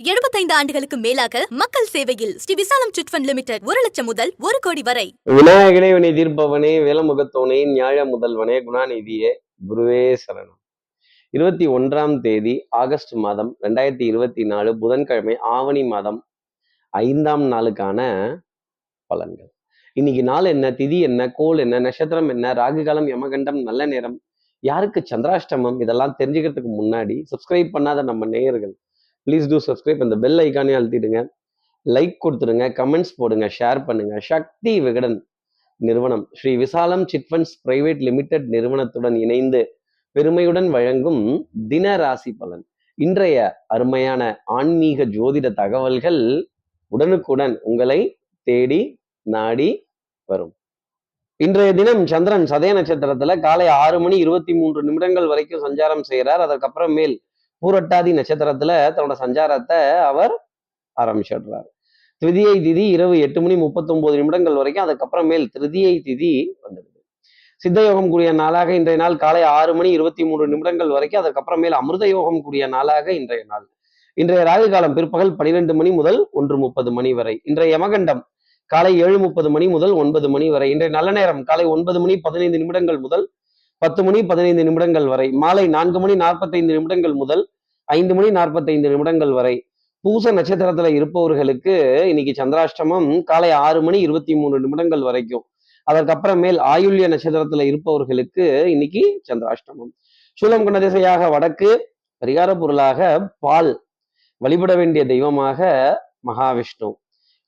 75 ஆண்டுகளுக்கு மேலாக மக்கள் சேவையில் ஸ்ரீ விசாலம் சிட்ஃபண்ட் லிமிடெட் ஒரு லட்சம் முதல் ஒரு கோடி வரை. விநாயகனே வினை தீர்ப்பவனே வேலமுகத்தோனே ஞாழ முதல்வனே குணாநிதியே குருவே சரணம். இருபத்தி ஒன்றாம் தேதி ஆகஸ்ட் மாதம் ரெண்டாயிரத்தி இருபத்தி நாலு புதன்கிழமை ஆவணி மாதம் ஐந்தாம் நாளுக்கான பலன்கள். இன்னைக்கு நாள் என்ன திதி என்ன கோல் என்ன நட்சத்திரம் என்ன ராகுகாலம் யமகண்டம் நல்ல நேரம் யாருக்கு சந்திராஷ்டமம் இதெல்லாம் தெரிஞ்சுக்கிறதுக்கு முன்னாடி சப்ஸ்கிரைப் பண்ணாத நம்ம நேயர்கள் ப்ளீஸ் டூ சப்ஸ்கிரைப் அந்த பெல் ஐக்கானே அழுத்திடுங்க. லைக் கொடுத்துருங்க கமெண்ட்ஸ் போடுங்க ஷேர் பண்ணுங்க. சக்தி விகடன் நிறுவனம் ஸ்ரீ விசாலம் சிட்ஃபண்ட்ஸ் பிரைவேட் லிமிடெட் நிறுவனத்துடன் இணைந்து பெருமையுடன் வழங்கும் தின ராசி பலன். இன்றைய அருமையான ஆன்மீக ஜோதிட தகவல்கள் உடனுக்குடன் உங்களை தேடி நாடி வரும். இன்றைய தினம் சந்திரன் சதய நட்சத்திரத்துல காலை ஆறு மணி இருபத்தி மூன்று நிமிடங்கள் வரைக்கும் சஞ்சாரம் செய்கிறார். அதற்கப்புறம் மேல் பூரட்டாதி நட்சத்திரத்துல தன்னோட சஞ்சாரத்தை அவர் ஆரம்பிச்சிடுறாரு. திருதியை திதி இரவு எட்டு மணி முப்பத்தொன்பது நிமிடங்கள் வரைக்கும் அதுக்கப்புறம் மேல் திருதியை திதி வந்துடுது. சித்த யோகம் கூடிய நாளாக இன்றைய நாள் காலை ஆறு மணி இருபத்தி மூன்று நிமிடங்கள் வரைக்கும் அதுக்கப்புறம் மேல் அமிர்த யோகம் கூடிய நாளாக இன்றைய நாள். இன்றைய ராகு காலம் பிற்பகல் பனிரெண்டு மணி முதல் ஒன்று முப்பது மணி வரை. இன்றைய யமகண்டம் காலை ஏழு முப்பது மணி முதல் ஒன்பது மணி வரை. இன்றைய நல்ல நேரம் காலை ஒன்பது மணி பதினைந்து நிமிடங்கள் முதல் பத்து மணி பதினைந்து நிமிடங்கள் வரை மாலை நான்கு மணி நாற்பத்தைந்து நிமிடங்கள் முதல் ஐந்து மணி நாற்பத்தைந்து நிமிடங்கள் வரை பூச நட்சத்திரத்துல இருப்பவர்களுக்கு இன்னைக்கு சந்திராஷ்டமம் காலை ஆறு மணி இருபத்தி மூணு நிமிடங்கள் வரைக்கும். அதற்கப்புறமேல் ஆயுள்ய நட்சத்திரத்துல இருப்பவர்களுக்கு இன்னைக்கு சந்திராஷ்டமம். சூலம் கொண்ட திசையாக வடக்கு பரிகார பொருளாக பால் வழிபட வேண்டிய தெய்வமாக மகாவிஷ்ணு.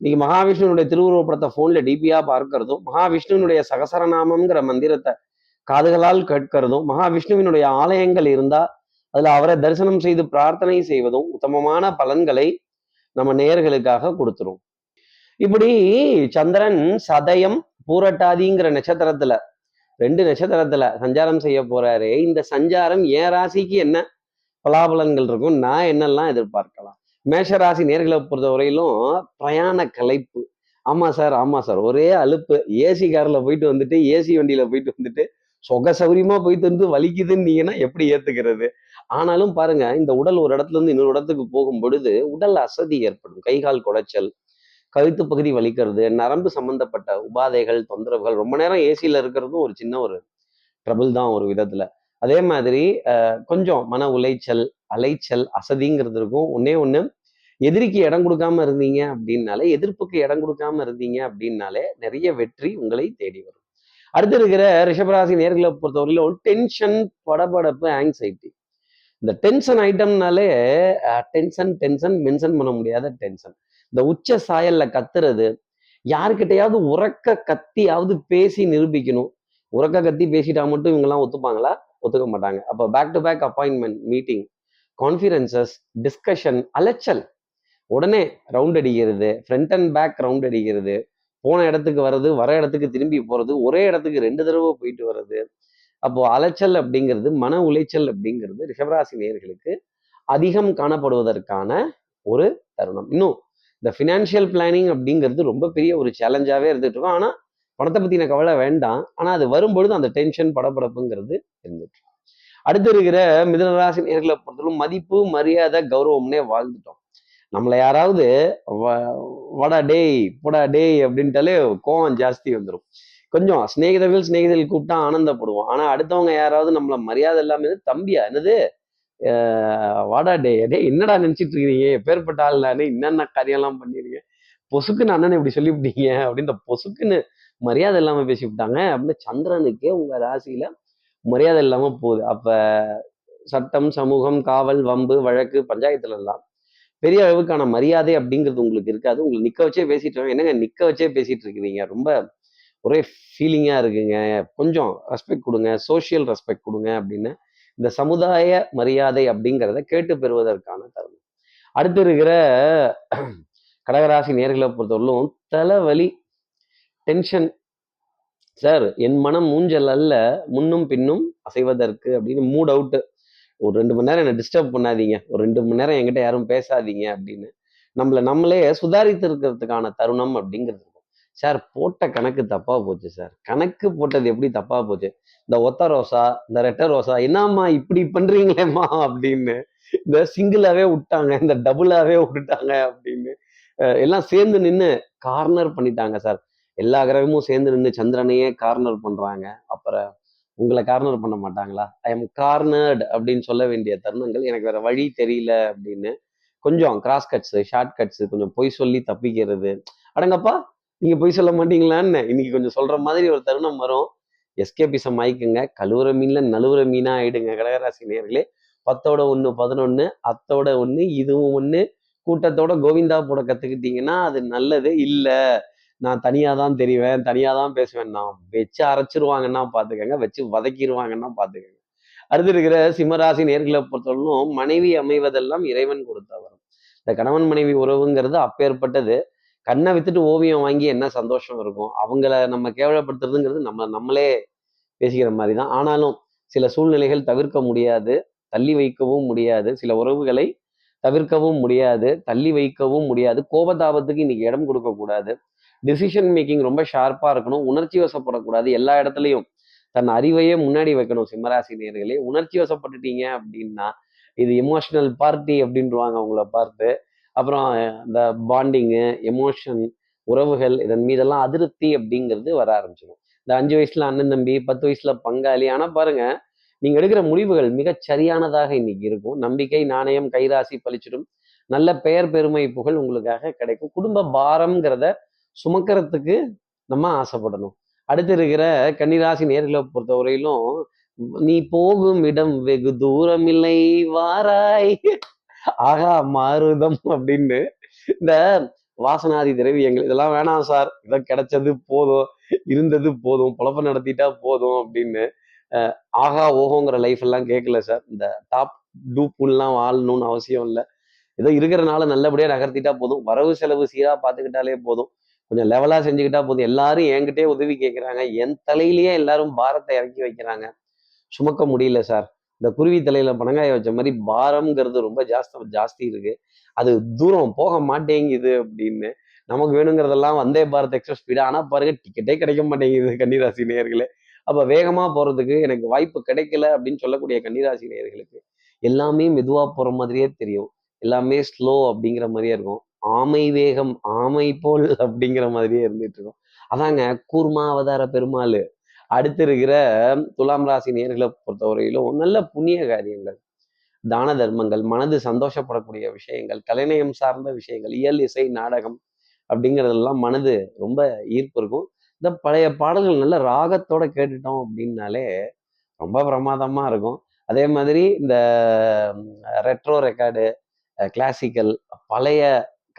இன்னைக்கு மகாவிஷ்ணுனுடைய திருவுருவப்படத்தை போன்ல டிபியா பார்க்கறதும் மகாவிஷ்ணுனுடைய சகசரநாமம்ங்கிற மந்திரத்தை காதுகளால் கேட்கிறதும் மகாவிஷ்ணுவினுடைய ஆலயங்கள் இருந்தா அதுல அவரை தரிசனம் செய்து பிரார்த்தனை செய்வதும் உத்தமமான பலன்களை நம்ம நேர்களுக்காக கொடுத்துரும். இப்படி சந்திரன் சதயம் பூரட்டாதிங்கிற நட்சத்திரத்துல ரெண்டு நட்சத்திரத்துல சஞ்சாரம் செய்ய போறாரு இந்த சஞ்சாரம் ஏன் ராசிக்கு என்ன பலாபலன்கள் இருக்கும்? நான் என்னெல்லாம் எதிர்பார்க்கலாம்? மேஷ ராசி நேர்களை பொறுத்த வரையிலும் பிரயாண கலைப்பு. ஆமா சார் ஆமா சார் ஒரே அலுப்பு. ஏசி கார்ல போயிட்டு வந்துட்டு ஏசி வண்டியில போயிட்டு வந்துட்டு சொக சௌரியமா போயிட்டு வந்து வலிக்குதுன்னீங்கன்னா எப்படி ஏத்துக்கிறது? ஆனாலும் பாருங்க இந்த உடல் ஒரு இடத்துல இருந்து இன்னொரு இடத்துக்கு போகும் பொழுது உடல் அசதி ஏற்படும். கை கால் குடைச்சல் கழுத்து பகுதி வலிக்கிறது நரம்பு சம்பந்தப்பட்ட உபாதைகள் தொந்தரவுகள் ரொம்ப நேரம் ஏசியில இருக்கிறதும் ஒரு சின்ன ஒரு ட்ரபிள் தான் ஒரு விதத்துல. அதே மாதிரி கொஞ்சம் மன உளைச்சல் அலைச்சல் அசதிங்கிறது இருக்கும். ஒன்னே ஒண்ணு எதிரிக்கு இடம் கொடுக்காம இருந்தீங்க அப்படின்னாலே எதிர்ப்புக்கு இடம் கொடுக்காம இருந்தீங்க அப்படின்னாலே நிறைய வெற்றி உங்களை தேடி வரும். அடுத்து இருக்கிற ரிஷபராசி நேர்களை பொறுத்தவரையிலும் டென்ஷன் படபடப்பு ஆங்ஸைட்டி இந்த டென்ஷன் ஐட்டம்னாலே டென்ஷன் டென்ஷன் மென்ஷன் பண்ண முடியாத டென்ஷன் இந்த உச்ச சாயல்ல கத்துறது யாருக்கிட்டையாவது உறக்க கத்தியாவது பேசி நிரூபிக்கணும். உறக்க கத்தி பேசிட்டா மட்டும் இவங்கெல்லாம் ஒத்துப்பாங்களா? ஒத்துக்க மாட்டாங்க. அப்போ back to back appointment meeting conferences discussion அலைச்சல். உடனே ரவுண்ட் அடிக்கிறது ஃப்ரண்ட் அண்ட் பேக் ரவுண்ட் அடிக்கிறது. போன இடத்துக்கு வர்றது வர இடத்துக்கு திரும்பி போறது ஒரே இடத்துக்கு ரெண்டு தடவை போயிட்டு வர்றது. அப்போ அலைச்சல் அப்படிங்கிறது மன உளைச்சல் அப்படிங்கிறது ரிஷபராசி நேர்களுக்கு அதிகம் காணப்படுவதற்கான ஒரு தருணம். இன்னும் இந்த ஃபினான்ஷியல் பிளானிங் அப்படிங்கிறது ரொம்ப பெரிய ஒரு சேலஞ்சாவே இருந்துட்டு இருக்கும். ஆனா பணத்தை பத்தின கவலை வேண்டாம். ஆனா அது வரும்பொழுது அந்த டென்ஷன் படபடப்புங்கிறது இருந்துட்டு அடுத்து இருக்கிற மிதனராசி நேர்களை பொறுத்தவரைக்கும் மதிப்பு மரியாதை கௌரவம்னே வாழ்ந்துட்டோம். நம்மளை யாராவது வடா டேய் போடா டேய் அப்படின்ட்டாலே கோவம் ஜாஸ்தி வந்துடும் கொஞ்சம் சிநேகிதர்கள் சிநேகிதர்கள் கூப்பிட்டா ஆனந்தப்படுவோம். ஆனா அடுத்தவங்க யாராவது நம்மள மரியாதை இல்லாம தம்பியா என்னது? வாடா டே டே என்னடா நினைச்சிட்டு இருக்கீங்க? எப்பேற்பட்ட ஆள் என்னென்ன காரியம்லாம் பண்ணிருக்கேன் பொசுக்குன்னு அண்ணன் இப்படி சொல்லிவிட்டீங்க அப்படின்னு பொசுக்குன்னு மரியாதை இல்லாம பேசிவிட்டாங்க. அப்படின்னு சந்திரனுக்கே உங்க ராசியில மரியாதை இல்லாம போகுது. அப்ப சட்டம் சமூகம் காவல் வம்பு வழக்கு பஞ்சாயத்துல எல்லாம் பெரிய அளவுக்கான மரியாதை அப்படிங்கிறது உங்களுக்கு இருக்காது. உங்களுக்கு நிக்க வச்சே பேசிட்டு இருக்காங்க. என்னங்க நிக்க வச்சே பேசிட்டு இருக்கிறீங்க? ரொம்ப ஒரே ஃபீலிங்காக இருக்குங்க. கொஞ்சம் ரெஸ்பெக்ட் கொடுங்க சோஷியல் ரெஸ்பெக்ட் கொடுங்க அப்படின்னு இந்த சமுதாய மரியாதை அப்படிங்கிறத கேட்டு பெறுவதற்கான தருணம். அடுத்து இருக்கிற கடகராசி நேர்களை பொறுத்தவரையிலும் தலைவலி டென்ஷன் சார் என் மனம் மூஞ்சல் அல்ல முன்னும் பின்னும் அசைவதற்கு அப்படின்னு மூட் அவுட்டு ஒரு ரெண்டு மணி நேரம் என்னை டிஸ்டர்ப் பண்ணாதீங்க. ஒரு ரெண்டு மணி நேரம் என்கிட்ட யாரும் பேசாதீங்க அப்படின்னு நம்மளை நம்மளே சுதாரித்து இருக்கிறதுக்கான தருணம் அப்படிங்கிறது சார் போட்ட கணக்கு தப்பாக போச்சு சார் கணக்கு போட்டது எப்படி தப்பாக போச்சு? இந்த ஒத்த ரோசா இந்த ரெட்ட ரோசா என்னம்மா இப்படி பண்ணுறீங்களேம்மா அப்படின்னு இந்த சிங்கிளாகவே விட்டாங்க இந்த டபுளாகவே விட்டுட்டாங்க அப்படின்னு எல்லாம் சேர்ந்து நின்று கார்னர் பண்ணிட்டாங்க சார் எல்லா கிரகமும் சேர்ந்து நின்று சந்திரனையே கார்னர் பண்ணுறாங்க அப்புறம் உங்களை கார்னர் பண்ண மாட்டாங்களா? ஐ எம் கார்னர்டு அப்படின்னு சொல்ல வேண்டிய தருணங்கள் எனக்கு வேற வழி தெரியல அப்படின்னு கொஞ்சம் கிராஸ் கட்ஸ் ஷார்ட் கட்ஸ் கொஞ்சம் பொய் சொல்லி தப்பிக்கிறது. அடங்கப்பா நீங்க பொய் சொல்ல மாட்டீங்களான்னு இன்னைக்கு கொஞ்சம் சொல்ற மாதிரி ஒரு தருணம் வரும். எஸ்கேபிசம் ஆயிக்குங்க கழுவுற மீன்ல நழுவுற மீனா ஆயிடுங்க. கடகராசி நேர்களே பத்தோட ஒன்று பதினொன்று அத்தோட ஒன்று இதுவும் ஒன்று கூட்டத்தோட கோவிந்தா போட கத்துக்கிட்டீங்கன்னா அது நல்லது. இல்லை நான் தனியாக தான் தெரிவேன் தனியாக தான் பேசுவேன். நான் வச்சு அரைச்சிருவாங்கன்னா பார்த்துக்கங்க வச்சு வதக்கிடுவாங்கன்னா பார்த்துக்கங்க அடுத்து இருக்கிற சிம்மராசி நேர்களை பொறுத்தவரைக்கும் மனைவி அமைவதெல்லாம் இறைவன் கொடுத்த வரும். இந்த கணவன் மனைவி உறவுங்கிறது அப்பேற்பட்டது. கண்ணை வித்துட்டு ஓவியம் வாங்கி என்ன சந்தோஷம் இருக்கும்? அவங்கள நம்ம கேவலப்படுத்துறதுங்கிறது நம்ம நம்மளே பேசிக்கிற மாதிரி தான் ஆனாலும் சில சூழ்நிலைகள் தவிர்க்க முடியாது தள்ளி வைக்கவும் முடியாது. சில உறவுகளை தவிர்க்கவும் முடியாது தள்ளி வைக்கவும் முடியாது. கோபதாபத்துக்கு இன்னைக்கு இடம் கொடுக்க கூடாது டிசிஷன் மேக்கிங் ரொம்ப ஷார்ப்பாக இருக்கணும். உணர்ச்சி வசப்படக்கூடாது எல்லா இடத்துலையும். தன் அறிவையே முன்னாடி வைக்கணும் சிம்மராசி நேர்களே உணர்ச்சி வசப்பட்டுட்டீங்க அப்படின்னா இது எமோஷனல் பார்ட்டி அப்படின்றவாங்க அவங்கள பார்த்து. அப்புறம் இந்த பாண்டிங்கு எமோஷன் உறவுகள் இதன் மீதெல்லாம் அதிருப்தி அப்படிங்கிறது வர ஆரம்பிச்சிடும் இந்த அஞ்சு வயசுல அண்ணன் தம்பி பத்து வயசுல பங்காளி ஆனா பாருங்க நீங்க எடுக்கிற முடிவுகள் மிக சரியானதாக இன்னைக்கு இருக்கும். நம்பிக்கை நாணயம் கைராசி பளிச்சிடும் நல்ல பெயர் பெருமை புகழ் உங்களுக்காக கிடைக்கும். குடும்ப பாரம்ங்கிறத சுமக்கிறதுக்கு நம்ம ஆசைப்படணும். அடுத்து இருக்கிற கன்னிராசி நேர்களை பொறுத்தவரையிலும் நீ போகும் இடம் வெகு தூரம் இல்லை வாராய். ஆகா மாறுதம் அப்படின்னு இந்த வாசனாதி திரவியங்கள் இதெல்லாம் வேணாம் சார். இதை கிடைச்சது போதும் இருந்தது போதும் பொழப்ப நடத்திட்டா போதும் அப்படின்னு ஆகா ஓஹோங்கிற லைஃப் எல்லாம் கேட்கல சார். இந்த டாப் டூப்புலாம் வாழணும்னு அவசியம் இல்லை. ஏதோ இருக்கிறனால நல்லபடியாக நகர்த்திட்டா போதும். வரவு செலவு சீராக பார்த்துக்கிட்டாலே போதும். கொஞ்சம் லெவலாக செஞ்சுக்கிட்டா போதும். எல்லாரும் என்கிட்டே உதவி கேட்குறாங்க என் தலையிலேயே எல்லாரும் பாரத்தை இறக்கி வைக்கிறாங்க. சுமக்க முடியல சார் இந்த குருவி தலையில பனங்காய வச்ச மாதிரி பாரம்ங்கிறது ரொம்ப ஜாஸ்தி ஜாஸ்தி இருக்கு. அது தூரம் போக மாட்டேங்குது அப்படின்னு நமக்கு வேணுங்கிறதெல்லாம் வந்தே பாரத் எக்ஸ்பிரஸ் ஸ்பீடு. ஆனால் பாருங்க டிக்கெட்டே கிடைக்க மாட்டேங்குது கன்னிராசி நேயர்களே. அப்போ வேகமாக போகிறதுக்கு எனக்கு வாய்ப்பு கிடைக்கல அப்படின்னு சொல்லக்கூடிய கன்னிராசி நேயர்களுக்கு எல்லாமே மெதுவாக போகிற மாதிரியே தெரியும். எல்லாமே ஸ்லோ அப்படிங்கிற மாதிரியே இருக்கும். ஆமை வேகம் ஆமை போல் அப்படிங்கிற மாதிரியே இருந்துட்டு இருக்கும் அதாங்க கூர்மா அவதார பெருமாள். அடுத்து இருக்கிற துலாம் ராசி நேர்களை பொறுத்தவரையிலும் நல்ல புண்ணிய காரியங்கள். தான தர்மங்கள் மனது சந்தோஷப்படக்கூடிய விஷயங்கள் கலைநயம் சார்ந்த விஷயங்கள் இயல் இசை நாடகம் அப்படிங்கிறதெல்லாம் மனது ரொம்ப ஈர்ப்பு இருக்கும். இந்த பழைய பாடல்கள் நல்ல ராகத்தோட கேட்டுட்டோம் அப்படின்னாலே ரொம்ப பிரமாதமா இருக்கும். அதே மாதிரி இந்த ரெட்ரோ ரெக்கார்டு கிளாசிக்கல் பழைய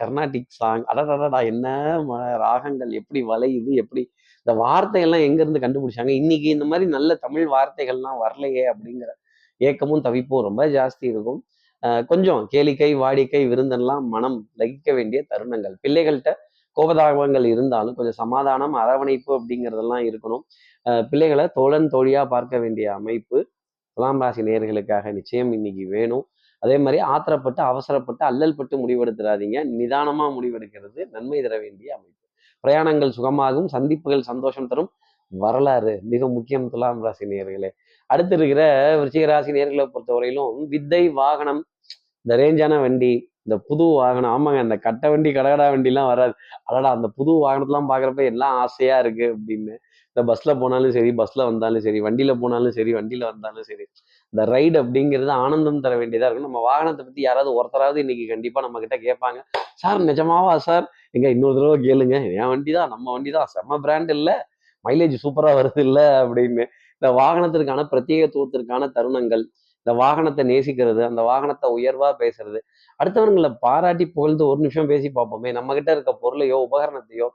கர்நாடிக் சாங் அடடடா என்ன ம- ராகங்கள் எப்படி வளையுது எப்படி இந்த வார்த்தைகள்லாம் எங்க இருந்து கண்டுபிடிச்சாங்க? இன்னைக்கு இந்த மாதிரி நல்ல தமிழ் வார்த்தைகள்லாம் வரலையே அப்படிங்கிற ஏக்கமும் தவிப்பும். ரொம்ப ஜாஸ்தி இருக்கும். கொஞ்சம் கேளிக்கை வாடிக்கை விருந்தெல்லாம் மனம் லகிக்க வேண்டிய தருணங்கள். பிள்ளைகள்கிட்ட கோபதாபங்கள் இருந்தாலும் கொஞ்சம் சமாதானம் அரவணைப்பு அப்படிங்கிறதெல்லாம் இருக்கணும். பிள்ளைகளை தோழன் தோழியா பார்க்க வேண்டிய அமைப்பு துலாம் ராசி நேர்களுக்காக நிச்சயம் இன்னைக்கு வேணும். அதே மாதிரி ஆத்திரப்பட்டு அவசரப்பட்டு அல்லல்பட்டு முடிவெடுத்துறாதீங்க நிதானமா முடிவெடுக்கிறது நன்மை தர வேண்டிய அமைப்பு. பிரயாணங்கள் சுகமாகும் சந்திப்புகள் சந்தோஷம் தரும். வரலாறு மிக முக்கியம் துலாம் ராசி நேர்களே அடுத்து இருக்கிற விருச்சிக ராசி நேர்களை பொறுத்தவரையிலும் வித்தை வாகனம் இந்த ரேஞ்சான வண்டி இந்த புது வாகனம் ஆமாங்க இந்த கட்ட வண்டி கடகடா வண்டிலாம் வராது. அடடா அந்த புது வாகனத்தெல்லாம் பார்க்குறப்ப எல்லாம் ஆசையா இருக்கு அப்படின்னு. இந்த பஸ்ல போனாலும் சரி பஸ்ல வந்தாலும் சரி வண்டியில போனாலும் சரி வண்டியில வந்தாலும் சரி. இந்த ரைடு அப்படிங்கிறது ஆனந்தம் தர வேண்டியதாக இருக்கும். நம்ம வாகனத்தை பத்தி யாராவது ஒருத்தராவது இன்னைக்கு கண்டிப்பா நம்ம கிட்ட கேட்பாங்க. சார் நிஜமாவா சார்? எங்க இன்னொரு தடவை கேளுங்க. என் வண்டி தான் நம்ம வண்டி தான் செம்ம பிராண்ட் இல்ல. மைலேஜ் சூப்பரா வருது இல்ல அப்படின்னு. இந்த வாகனத்திற்கான பிரத்யேகத்துவத்திற்கான தருணங்கள் இந்த வாகனத்தை நேசிக்கிறது அந்த வாகனத்தை உயர்வா பேசுறது. அடுத்தவங்களை பாராட்டி புகழ்ந்து ஒரு நிமிஷம் பேசி பார்ப்போமே. நம்ம கிட்ட இருக்க பொருளையோ உபகரணத்தையோ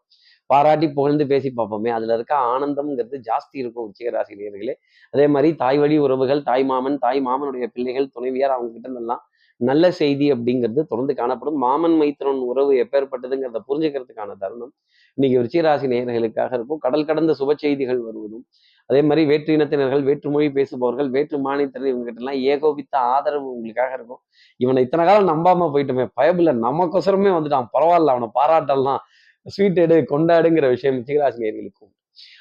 பாராட்டி புகழ்ந்து பேசி பார்ப்போமே. அதுல இருக்க ஆனந்தம்ங்கிறது ஜாஸ்தி இருக்கும் உச்சிகராசி நேர்களே அதே மாதிரி தாய் வழி உறவுகள் தாய் மாமன் தாய் மாமனுடைய பிள்ளைகள் துணைவியார் அவங்க கிட்ட எல்லாம் நல்ல செய்தி அப்படிங்கிறது தொடர்ந்து காணப்படும். மாமன் மைத்திரன் உறவு எப்பேற்பட்டதுங்கிறத புரிஞ்சுக்கிறதுக்கான தருணம் இன்னைக்கு விருச்சிகராசி நேயர்களுக்காக இருக்கும். கடல் கடந்த சுப செய்திகள் வருவதும் அதே மாதிரி வேற்று இனத்தினர்கள் வேற்றுமொழி பேசுபவர்கள் வேற்று மாநிலத்தினர் இவங்க கிட்ட எல்லாம் ஏகோபித்த ஆதரவு உங்களுக்காக இருக்கும். இவனை இத்தனை காலம் நம்பாம போயிட்டோமே. பயபில்ல நமக்கொசரமே வந்துட்டான். பரவாயில்ல அவனை பாராட்டலாம். ஸ்வீட் எடு கொண்டாடுங்கிற விஷயம் மிச்சிகராசி நேர்களுக்கும்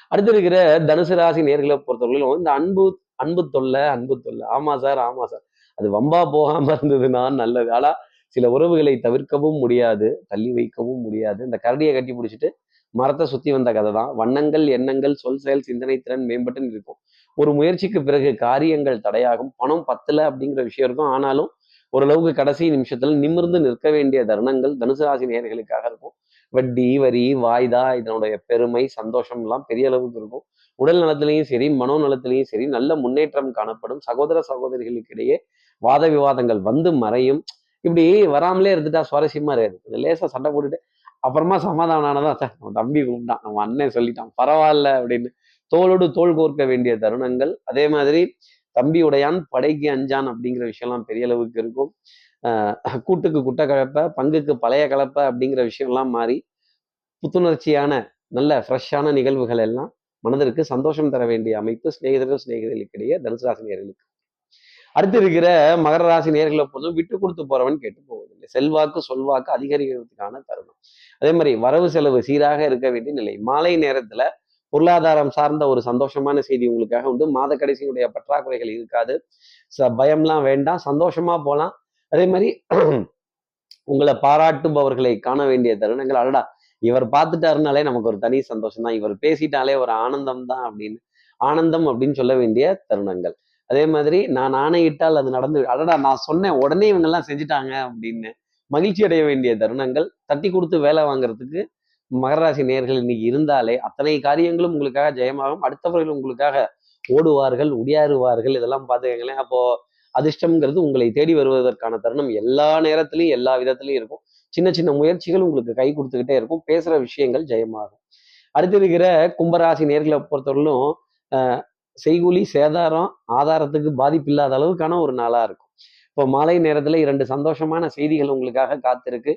அடுத்து இருக்கிற தனுசு ராசி நேர்களை பொறுத்தவரையிலும் இந்த அன்பு அன்பு தொல்லை அன்பு தொல்லை. ஆமா சார் ஆமா சார். அது வம்பா போகாம இருந்ததுன்னா நல்லது. ஆனா சில உறவுகளை தவிர்க்கவும் முடியாது தள்ளி வைக்கவும் முடியாது. இந்த கரடியை கட்டி பிடிச்சிட்டு மரத்தை சுத்தி வந்த கதை தான். வண்ணங்கள் எண்ணங்கள் சொல் செயல் சிந்தனை திறன் மேம்பட்டு இருக்கும். ஒரு முயற்சிக்கு பிறகு காரியங்கள் தடையாகும். பணம் பத்தல அப்படிங்கிற விஷயம் இருக்கும். ஆனாலும் ஓரளவுக்கு கடைசி நிமிஷத்துல நிமிர்ந்து நிற்க வேண்டிய தருணங்கள் தனுசு ராசி நேர்களுக்காக இருக்கும். வட்டி வரி வாய்தா இதனுடைய பெருமை சந்தோஷம் எல்லாம் பெரிய அளவுக்கு இருக்கும். உடல் நலத்திலையும் சரி மனோ நலத்திலையும் சரி நல்ல முன்னேற்றம் காணப்படும். சகோதர சகோதரிகளுக்கு இடையே வாத விவாதங்கள் வந்து மறையும். இப்படி வராமலே இருந்துட்டா சுவாரஸ்யமா இருக்காது. லேசா சண்டை போட்டுட்டு அப்புறமா சமாதானம் ஆனதான் "ச்சே, நம்ம தம்பி கூப்பிட்டான் நம்ம அண்ணன் சொல்லிட்டான் பரவாயில்ல அப்படின்னு தோளோடு தோள் கோர்க்க வேண்டிய தருணங்கள். அதே மாதிரி தம்பி உடையான் படைக்கு அஞ்சான் அப்படிங்கிற விஷயம்லாம் பெரிய அளவுக்கு இருக்கும். கூட்டுக்கு குட்டை கலப்பை பங்குக்கு பழைய கலப்பை அப்படிங்கிற விஷயம்லாம் மாறி புத்துணர்ச்சியான நல்ல ஃப்ரெஷ்ஷான நிகழ்வுகள் எல்லாம் மனதிற்கு சந்தோஷம் தர வேண்டிய அமைப்பு சிநேகிதர்கள் சிநேகிதர்களுக்கிடையே தனுசு ராசி நேர்களுக்கு. அடுத்து இருக்கிற மகர ராசி நேர்களை பொழுதும் விட்டு கொடுத்து போறவன் கேட்டு போவதில்லை. செல்வாக்கு சொல்வாக்கு அதிகரிக்கிறதுக்கான தருணம். அதே மாதிரி வரவு செலவு சீராக இருக்க வேண்டிய நிலை. மாலை நேரத்துல பொருளாதாரம் சார்ந்த ஒரு சந்தோஷமான செய்தி உங்களுக்காக உண்டு. மாத கடைசியினுடைய பற்றாக்குறைகள் இருக்காது. ச- பயம்லாம் வேண்டாம். சந்தோஷமா போகலாம் அதே மாதிரி உங்களை பாராட்டுபவர்களை காண வேண்டிய தருணங்கள் அடடா! இவர் பார்த்துட்டாருனாலே நமக்கு ஒரு தனி சந்தோஷம் தான் இவர் பேசிட்டாலே ஒரு ஆனந்தம் தான் அப்படின்னு ஆனந்தம் அப்படின்னு சொல்ல வேண்டிய தருணங்கள். அதே மாதிரி நான் ஆணையிட்டால் அது நடந்து அடடா! நான் சொன்னேன் உடனே இவங்க எல்லாம் செஞ்சுட்டாங்க அப்படின்னு மகிழ்ச்சி அடைய வேண்டிய தருணங்கள். தட்டி கொடுத்து வேலை வாங்குறதுக்கு மகராசி நேர்கள் இன்னைக்கு இருந்தாலே அத்தனை காரியங்களும் உங்களுக்காக ஜெயமாகும். அடுத்தவர்கள் உங்களுக்காக ஓடுவார்கள் உடியாறுவார்கள். இதெல்லாம் பார்த்துக்கங்களேன். அப்போ அதிர்ஷ்டம்ங்கிறது உங்களை தேடி வருவதற்கான தருணம். எல்லா நேரத்திலையும் எல்லா விதத்திலையும் இருக்கும். சின்ன சின்ன முயற்சிகள் உங்களுக்கு கை கொடுத்துக்கிட்டே இருக்கும். பேசுகிற விஷயங்கள் ஜெயமாகும். அடுத்து இருக்கிற கும்பராசி நேர்களை பொறுத்தவரையிலும் ஆஹ், செய்கூலி சேதாரம் ஆதாரத்துக்கு பாதிப்பு இல்லாத அளவுக்கான ஒரு நாளா இருக்கும். இப்போ மாலை நேரத்துல இரண்டு சந்தோஷமான செய்திகள் உங்களுக்காக காத்திருக்கு.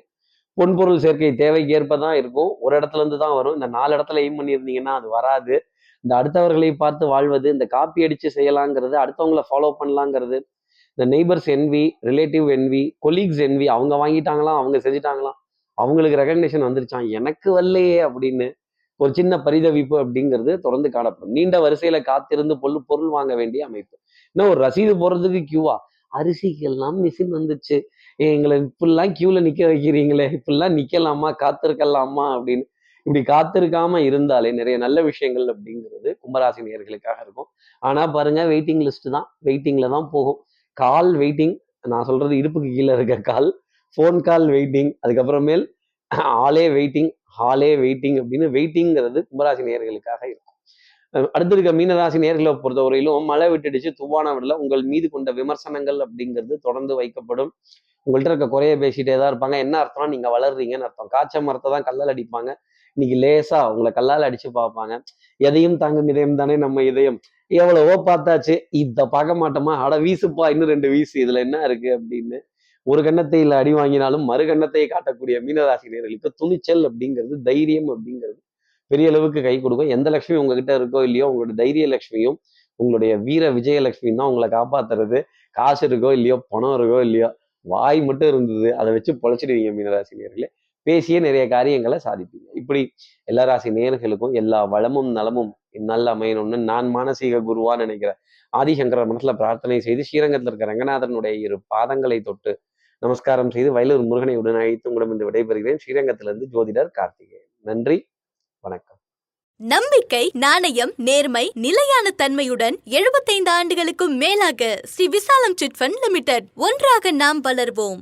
பொன்பொருள் சேர்க்கை தேவைக்கு ஏற்ப தான் இருக்கும். ஒரு இடத்துல இருந்து தான் வரும். இந்த நாலு இடத்துல எய்ம் பண்ணியிருந்தீங்கன்னா அது வராது. இந்த அடுத்தவர்களை பார்த்து வாழ்வது இந்த காப்பி அடித்து செய்யலாங்கிறது அடுத்தவங்கள ஃபாலோ பண்ணலாங்கிறது இந்த neighbours envy relative envy colleagues envy அவங்க வாங்கிட்டாங்களாம் அவங்க செஞ்சுட்டாங்களாம் அவங்களுக்கு ரெக்கக்னேஷன் வந்துருச்சான் எனக்கு வரலையே அப்படின்னு ஒரு சின்ன பரிதவிப்பு அப்படிங்கிறது தொடர்ந்து காணப்படும். நீண்ட வரிசையில காத்திருந்து பொருள் பொருள் வாங்க வேண்டிய அமைப்பு. இன்னும் ஒரு ரசீது போடுறதுக்கு கியூவா அரிசிக்கெல்லாம் மிஷின் வந்துச்சு. எங்களை இப்படிலாம் கியூல நிக்க வைக்கிறீங்களே இப்படிலாம் நிக்கலாமா காத்திருக்கலாமா அப்படின்னு. இப்படி காத்திருக்காம இருந்தாலே நிறைய நல்ல விஷயங்கள் அப்படிங்கிறது கும்பராசி நேர்களுக்காக இருக்கும். ஆனா பாருங்க வெயிட்டிங் லிஸ்ட் தான். வெயிட்டிங்ல தான் போகும். கால் வெயிட்டிங் நான் சொல்றது இடுப்புக்கு கீழே இருக்க கால் ஃபோன் கால் வெயிட்டிங் அதுக்கப்புறமேல் ஆலே வெயிட்டிங் ஹாலே வெயிட்டிங் அப்படின்னு வெயிட்டிங்கிறது கும்பராசி நேர்களுக்காக இருக்கும். அடுத்திருக்க அடுத்து இருக்க மீனராசி நேர்களை பொறுத்தவரையிலும் மழை விட்டுடுச்சு துவான விடல உங்கள் மீது கொண்ட விமர்சனங்கள் அப்படிங்கிறது தொடர்ந்து வைக்கப்படும். உங்கள்கிட்ட இருக்க குறைய பேசிட்டே தான் இருப்பாங்க. என்ன அர்த்தம் நீங்க வளர்றீங்கன்னு அர்த்தம். காய்ச்ச மரத்தை தான் கல்லால் அடிப்பாங்க. இன்னைக்கு லேசா உங்களை கல்லால் அடிச்சு பார்ப்பாங்க. எதையும் தாங்கும் இதயம் தானே நம்ம இதயம். எவ்வளவோ பார்த்தாச்சு. இத பார்க்க மாட்டோமா? அட வீசுப்பா இன்னும் ரெண்டு வீசு. இதுல என்ன இருக்கு அப்படின்னு. ஒரு கன்னத்தையில் அடி வாங்கினாலும் மறு கன்னத்தை காட்டக்கூடிய மீனராசி நேர்களுக்கு துணிச்சல் அப்படிங்கிறது தைரியம் அப்படிங்கிறது பெரிய அளவுக்கு கை கொடுக்கும். எந்த லட்சுமி உங்ககிட்ட இருக்கோ இல்லையோ உங்களோட தைரிய லட்சுமியும் உங்களுடைய வீர விஜயலட்சுமியும் தான் உங்களை காப்பாத்துறது. காசு இருக்கோ இல்லையோ பணம் இருக்கோ இல்லையோ வாய் மட்டும் இருந்தது. அதை வச்சு பொழைச்சிடுவீங்க மீனராசி நேர்களே. பேசியே நிறைய காரியங்களை சாதிப்பீங்க. இப்படி எல்லா ராசி நேர்களுக்கும் எல்லா வளமும் நலமும் நல்ல அமையணும்னு நான் மானசீக குருவா நினைக்கிறேன் ஆதிசங்கரர் மனசுல பிரார்த்தனை செய்து ஸ்ரீரங்கத்தில் இருக்க ரங்கநாதனுடைய இரு பாதங்களை தொட்டு நமஸ்காரம் செய்து வயலூர் முருகனை உடன் அழைத்து உங்களிடம் இன்று விடைபெறுகிறேன். ஸ்ரீரங்கத்திலிருந்து ஜோதிடர் கார்த்திகேயன். நன்றி வணக்கம். நம்பிக்கை நாணயம் நேர்மை நிலையான தன்மையுடன் 75 ஆண்டுகளுக்கும் மேலாக ஸ்ரீ விசாலம் சிட்ஃபண்ட் லிமிடெட் ஒன்றாக நாம் வளர்வோம்.